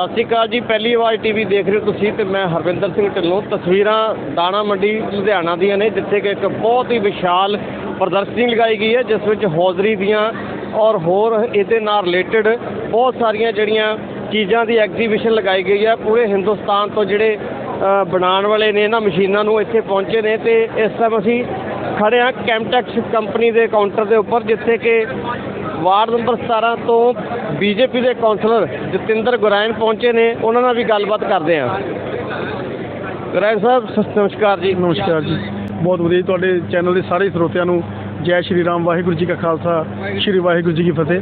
ਸਤਿ ਸ਼੍ਰੀ ਅਕਾਲ ਜੀ, ਪਹਿਲੀ ਵਾਰ ਟੀਵੀ ਦੇਖ ਰਹੇ ਹੋ ਤੁਸੀਂ ਤੇ ਮੈਂ ਹਰਵਿੰਦਰ ਸਿੰਘ ਢਿੱਲੋਂ। ਤਸਵੀਰਾਂ ਦਾਣਾ ਮੰਡੀ ਲੁਧਿਆਣਾ ਦੀਆਂ ਨੇ, ਜਿੱਥੇ ਕਿ ਇੱਕ ਬਹੁਤ ਹੀ ਵਿਸ਼ਾਲ ਪ੍ਰਦਰਸ਼ਨੀ ਲਗਾਈ ਗਈ ਹੈ, ਜਿਸ ਵਿੱਚ ਹੌਜ਼ਰੀ ਦੀਆਂ ਔਰ ਹੋਰ ਇਹਦੇ ਨਾਲ ਰਿਲੇਟਡ ਬਹੁਤ ਸਾਰੀਆਂ ਜਿਹੜੀਆਂ ਚੀਜ਼ਾਂ ਦੀ ਐਗਜ਼ੀਬਿਸ਼ਨ ਲਗਾਈ ਗਈ ਹੈ। ਪੂਰੇ ਹਿੰਦੁਸਤਾਨ ਤੋਂ ਜਿਹੜੇ ਬਣਾਉਣ ਵਾਲੇ ਨੇ ਇਹਨਾਂ ਮਸ਼ੀਨਾਂ ਨੂੰ ਇੱਥੇ ਪਹੁੰਚੇ ਨੇ ਤੇ ਇਸ ਟਾਈਮ ਅਸੀਂ ਖੜੇ ਹਾਂ ਕੈਮਟੈਕਸ ਕੰਪਨੀ ਦੇ ਕਾਊਂਟਰ ਦੇ ਉੱਪਰ, ਜਿੱਥੇ ਕਿ ਵਾਰਡ ਨੰਬਰ 17 ਤੋਂ ਬੀਜੇਪੀ ਦੇ ਕਾਉਂਸਲਰ ਜਤਿੰਦਰ ਗੁਰਾਇਨ ਪਹੁੰਚੇ ਨੇ। ਉਹਨਾਂ ਨਾਲ ਵੀ ਗੱਲਬਾਤ ਕਰਦੇ ਹਾਂ। ਗੁਰਾਇਨ ਸਾਹਿਬ ਨਮਸਕਾਰ ਜੀ। ਨਮਸਕਾਰ ਜੀ। ਬਹੁਤ ਵਧੀਆ ਜੀ, ਤੁਹਾਡੇ ਚੈਨਲ ਦੇ ਸਾਰੇ ਸਰੋਤਿਆਂ ਨੂੰ ਜੈ ਸ਼੍ਰੀ ਰਾਮ ਵਾਹਿਗੁਰੂ ਜੀ ਕਾ ਖਾਲਸਾ ਸ਼੍ਰੀ ਵਾਹਿਗੁਰੂ ਜੀ ਕੀ ਫਤਿਹ।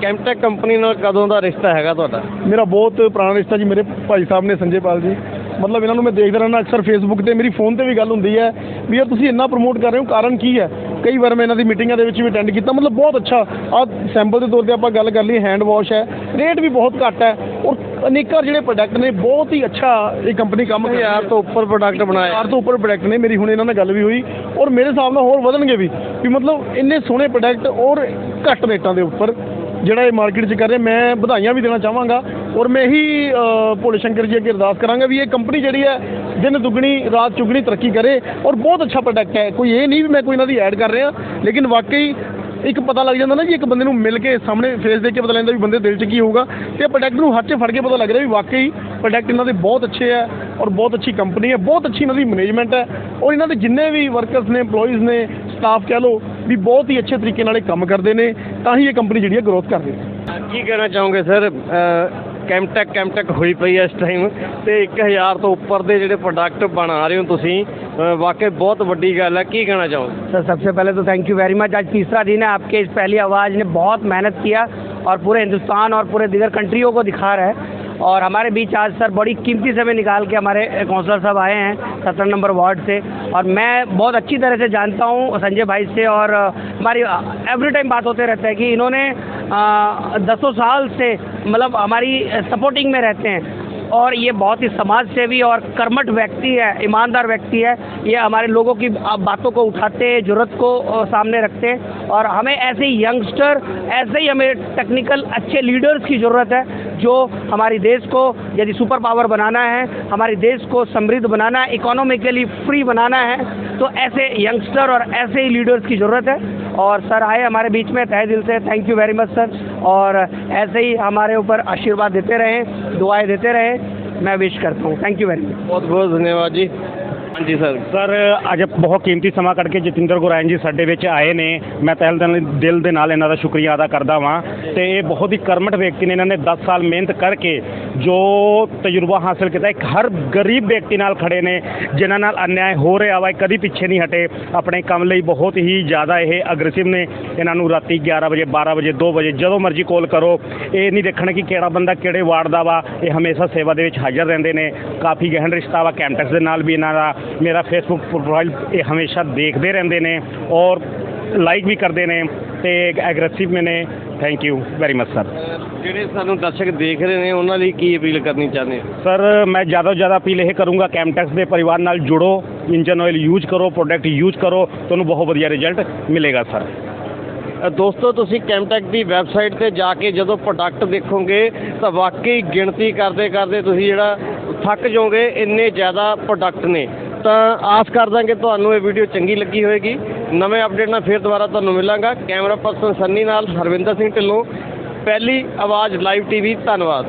ਕੈਮਟੈਕ ਕੰਪਨੀ ਨਾਲ ਕਦੋਂ ਦਾ ਰਿਸ਼ਤਾ ਹੈਗਾ ਤੁਹਾਡਾ? ਮੇਰਾ ਬਹੁਤ ਪੁਰਾਣਾ ਰਿਸ਼ਤਾ ਜੀ ਮੇਰੇ ਭਾਈ ਸਾਹਿਬ ਨੇ ਸੰਜੇ ਪਾਲ ਜੀ। ਮਤਲਬ ਇਹਨਾਂ ਨੂੰ ਮੈਂ ਦੇਖਦਾ ਰਹਿੰਦਾ ਅਕਸਰ ਫੇਸਬੁੱਕ ਤੇ ਮੇਰੀ ਫੋਨ ਤੇ ਵੀ ਗੱਲ ਹੁੰਦੀ ਹੈ ਵੀ ਯਾਰ ਤੁਸੀਂ ਇੰਨਾ ਪ੍ਰਮੋਟ ਕਰ ਰਹੇ ਹੋ ਕਾਰਨ ਕੀ ਹੈ? ਕਈ ਵਾਰ ਮੈਂ ਇਹਨਾਂ ਦੀ ਮੀਟਿੰਗਾਂ ਦੇ ਵਿੱਚ ਵੀ ਅਟੈਂਡ ਕੀਤਾ। ਮਤਲਬ ਬਹੁਤ ਅੱਛਾ। ਆ ਸੈਂਪਲ ਦੇ ਤੌਰ ਤੇ ਆਪਾਂ ਗੱਲ ਕਰ ਲਈ ਹੈਂਡ ਵਾਸ਼ ਹੈ। ਰੇਟ ਵੀ ਬਹੁਤ ਘੱਟ ਹੈ। ਔਰ ਅਨੇਕਾਂ ਜਿਹੜੇ ਪ੍ਰੋਡਕਟ ਨੇ ਬਹੁਤ ਹੀ ਅੱਛਾ ਇਹ ਕੰਪਨੀ ਕੰਮ ਕਰ ਰਹੀ ਹੈ। ਤੋਂ ਉੱਪਰ ਪ੍ਰੋਡਕਟ ਬਣਾਏ ਹਜ਼ਾਰ ਤੋਂ ਉੱਪਰ ਪ੍ਰੋਡਕਟ ਨੇ ਮੇਰੀ ਹੁਣ ਇਹਨਾਂ ਨਾਲ ਗੱਲ ਵੀ ਹੋਈ ਔਰ ਮੇਰੇ ਹਿਸਾਬ ਨਾਲ ਹੋਰ ਵਧਣਗੇ ਵੀ ਵੀ ਮਤਲਬ ਇੰਨੇ ਸੋਹਣੇ ਪ੍ਰੋਡਕਟ ਔਰ ਘੱਟ ਰੇਟਾਂ ਦੇ ਉੱਪਰ ਜਿਹੜਾ ਇਹ ਮਾਰਕੀਟ 'ਚ ਕਰ ਰਹੇ ਮੈਂ ਵਧਾਈਆਂ ਵੀ ਦੇਣਾ ਚਾਹਾਂਗਾ ਔਰ ਮੈਂ ਇਹੀ ਭੋਲੇ ਸ਼ੰਕਰ ਜੀ ਅੱਗੇ ਅਰਦਾਸ ਕਰਾਂਗਾ ਵੀ ਇਹ ਕੰਪਨੀ ਜਿਹੜੀ ਹੈ ਦਿਨ ਦੁੱਗਣੀ ਰਾਤ ਚੁਗਣੀ ਤਰੱਕੀ ਕਰੇ ਔਰ ਬਹੁਤ ਅੱਛਾ ਪ੍ਰੋਡਕਟ ਹੈ। ਕੋਈ ਇਹ ਨਹੀਂ ਵੀ ਮੈਂ ਕੋਈ ਇਹਨਾਂ ਦੀ ਐਡ ਕਰ ਰਿਹਾ ਲੇਕਿਨ ਵਾਕਈ ਇੱਕ ਪਤਾ ਲੱਗ ਜਾਂਦਾ ਨਾ ਜੀ, ਇੱਕ ਬੰਦੇ ਨੂੰ ਮਿਲ ਕੇ ਸਾਹਮਣੇ ਫੇਸ ਦੇਖ ਕੇ ਪਤਾ ਲੱਗਦਾ ਵੀ ਬੰਦੇ ਦਿਲ 'ਚ ਕੀ ਹੋਊਗਾ ਤੇ ਪ੍ਰੋਡਕਟ ਨੂੰ ਹੱਥ 'ਚ ਫੜ ਕੇ ਪਤਾ ਲੱਗ ਰਿਹਾ ਵੀ ਵਾਕਈ ਪ੍ਰੋਡਕਟ ਇਹਨਾਂ ਦੇ ਬਹੁਤ ਅੱਛੇ ਹੈ ਔਰ ਬਹੁਤ ਅੱਛੀ ਕੰਪਨੀ ਹੈ ਬਹੁਤ ਅੱਛੀ ਇਹਨਾਂ ਦੀ ਮੈਨੇਜਮੈਂਟ ਹੈ ਔਰ ਇਹਨਾਂ ਦੇ ਜਿੰਨੇ ਵੀ ਵਰਕਰਸ ਨੇ, EMPLOYEES ਨੇ ਸਟਾਫ ਕਹਿ ਲਓ, ਵੀ ਬਹੁਤ ਹੀ ਅੱਛੇ ਤਰੀਕੇ ਨਾਲ ਇਹ ਕੰਮ ਕਰਦੇ ਨੇ, ਤਾਂ ਹੀ ਇਹ ਕੰਪਨੀ ਜਿਹੜੀ ਹੈ ਗਰੋਥ ਕਰ ਰਹੀ ਹੈ। ਕੀ ਕਹਿਣਾ ਚਾਹੋਗੇ ਸਰ ਕੈਮਟੈਕ ਕੈਮਟੈਕ ਹੋਈ ਪਈ ਹੈ ਇਸ ਟਾਈਮ ਤੇ 1000 ਤੋਂ ਉੱਪਰ ਦੇ ਜਿਹੜੇ ਪ੍ਰੋਡਕਟ ਬਣਾ ਰਹੇ ਹੋ ਤੁਸੀਂ ਅ, ਵਾਕਈ ਬਹੁਤ ਵੱਡੀ ਗੱਲ ਹੈ ਕੀ ਕਹਿਣਾ ਚਾਹੋਗੇ सर सबसे पहले तो थैंक यू वेरी मच आज तीसरा दिन है आपके इस पहली आवाज़ ने बहुत मेहनत किया और पूरे हिंदुस्तान और पूरे दीगर कंट्रियों को दिखा रहा है और हमारे बीच आज सर बड़ी कीमती समय निकाल के हमारे काउंसलर साहब आए हैं, सत्रह नंबर वार्ड से। और मैं बहुत अच्छी तरह से जानता हूँ संजय भाई से और हमारी एवरी टाइम बात होते रहता है कि इन्होंने दसों साल से मतलब हमारी सपोर्टिंग में रहते हैं। और ये बहुत ही समाज सेवी और कर्मठ व्यक्ति है, ईमानदार व्यक्ति है। ये हमारे लोगों की बातों को उठाते ज़रूरत को सामने रखते और हमें ऐसे यंगस्टर ऐसे ही हमें टेक्निकल अच्छे लीडर्स की ज़रूरत है। जो हमारे देश को यदि सुपर पावर बनाना है, हमारे देश को समृद्ध बनाना है इकोनॉमिकली फ्री बनाना है तो ऐसे यंगस्टर और ऐसे ही लीडर्स की ज़रूरत है। और सर आए हमारे बीच में तय दिल से thank you very much sir और ऐसे ही हमारे ऊपर आशीर्वाद देते रहें, दुआएँ देते रहें। मैं विश करता हूँ। थैंक यू वेरी मच बहुत बहुत धन्यवाद जी। ਹਾਂਜੀ, ਸਰ। ਸਰ, ਅੱਜ ਬਹੁਤ ਕੀਮਤੀ ਸਮਾਂ ਕੱਢ ਕੇ ਜਤਿੰਦਰ ਗੁਰਾਇਨ ਜੀ ਸਾਡੇ ਵਿੱਚ ਆਏ ਨੇ। ਮੈਂ ਪਹਿਲ ਦਿਲ ਦਿਲ ਦੇ ਨਾਲ ਇਹਨਾਂ ਦਾ ਸ਼ੁਕਰੀਆ ਅਦਾ ਕਰਦਾ ਵਾਂ। ਤੇ ਇਹ ਬਹੁਤ ਹੀ ਕਰਮਟ ਵਿਅਕਤੀ ਨੇ ਇਹਨਾਂ ਨੇ 10 ਸਾਲ ਮਿਹਨਤ ਕਰਕੇ ਜੋ ਤਜਰਬਾ ਹਾਸਲ ਕੀਤਾ। ਇੱਕ ਹਰ ਗਰੀਬ ਵਿਅਕਤੀ ਨਾਲ ਖੜੇ ਨੇ, ਜਿਨ੍ਹਾਂ ਨਾਲ ਅਨਿਆਏ ਹੋ ਰਿਹਾ ਵਾ, ਇਹ ਕਦੀ ਪਿੱਛੇ ਨਹੀਂ ਹਟੇ। ਆਪਣੇ ਕੰਮ ਲਈ ਬਹੁਤ ਹੀ ਜ਼ਿਆਦਾ ਇਹ ਅਗਰੈਸਿਵ ਨੇ। ਇਹਨਾਂ ਨੂੰ ਰਾਤੀ 11 ਵਜੇ 12 ਵਜੇ 2 ਵਜੇ ਜਦੋਂ ਮਰਜ਼ੀ ਕਾਲ ਕਰੋ। ਇਹ ਨਹੀਂ ਦੇਖਣਾ ਕਿ ਕਿਹੜਾ ਬੰਦਾ ਕਿਹੜੇ ਵਾਰਡ ਦਾ ਵਾ। ਇਹ ਹਮੇਸ਼ਾ ਸੇਵਾ ਦੇ ਵਿੱਚ ਹਾਜ਼ਰ ਰਹਿੰਦੇ ਨੇ। ਕਾਫੀ ਗਹਿਣ ਰਿਸ਼ਤਾ ਵਾ ਕੈਂਪਟੈਕਸ ਦੇ ਨਾਲ ਵੀ ਇਹਨਾਂ ਦਾ ਮੇਰਾ ਫੇਸਬੁੱਕ ਪ੍ਰੋਫਾਈਲ ਇਹ ਹਮੇਸ਼ਾ ਦੇਖਦੇ ਰਹਿੰਦੇ ਨੇ ਔਰ ਲਾਈਕ ਵੀ ਕਰਦੇ ਨੇ ਤੇ ਐਗਰੈਸਿਵ ਨੇ। Thank you very much sir ਜਿਹੜੇ ਸਾਨੂੰ ਦਰਸ਼ਕ ਦੇਖ ਰਹੇ ਨੇ ਉਹਨਾਂ ਲਈ ਕੀ ਅਪੀਲ ਕਰਨੀ ਚਾਹੁੰਦੇ ਹੋ? ਸਰ ਮੈਂ ਜ਼ਿਆਦਾ ਤੋਂ ਜ਼ਿਆਦਾ ਅਪੀਲ ਇਹ ਕਰੂੰਗਾ ਕੈਂਪਟੈਕਸ ਦੇ ਪਰਿਵਾਰ ਨਾਲ ਜੁੜੋ ਇੰਜਨ ਆਇਲ ਯੂਜ਼ ਕਰੋ ਪ੍ਰੋਡਕਟ ਯੂਜ਼ ਕਰੋ ਤੁਹਾਨੂੰ ਬਹੁਤ ਵਧੀਆ ਰਿਜ਼ਲਟ ਮਿਲੇਗਾ ਸਰ ਦੋਸਤੋ ਤੁਸੀਂ ਕੈਮਟੈਕ ਦੀ ਵੈਬਸਾਈਟ ਤੇ ਜਾ ਕੇ ਜਦੋਂ ਪ੍ਰੋਡਕਟ ਦੇਖੋਗੇ ਤਾਂ ਵਾਕਈ ਗਿਣਤੀ ਕਰਦੇ ਕਰਦੇ ਤੁਸੀਂ ਜਿਹੜਾ ਥੱਕ ਜਾਓਗੇ ਇੰਨੇ ਜ਼ਿਆਦਾ ਪ੍ਰੋਡਕਟ ਨੇ। ਤਾਂ ਆਸ ਕਰਦਾ ਕਿ ਤੁਹਾਨੂੰ ਇਹ ਵੀਡੀਓ ਚੰਗੀ ਲੱਗੀ ਹੋਵੇਗੀ ਨਵੇਂ ਅਪਡੇਟ ਨਾਲ ਫਿਰ ਦੁਬਾਰਾ ਤੁਹਾਨੂੰ ਮਿਲਾਂਗਾ। ਕੈਮਰਾ ਪਰਸਨ ਸੰਨੀ ਨਾਲ ਹਰਵਿੰਦਰ ਸਿੰਘ ਢਿੱਲੋਂ। ਪਹਿਲੀ ਆਵਾਜ਼ ਲਾਈਵ ਟੀਵੀ, ਧੰਨਵਾਦ।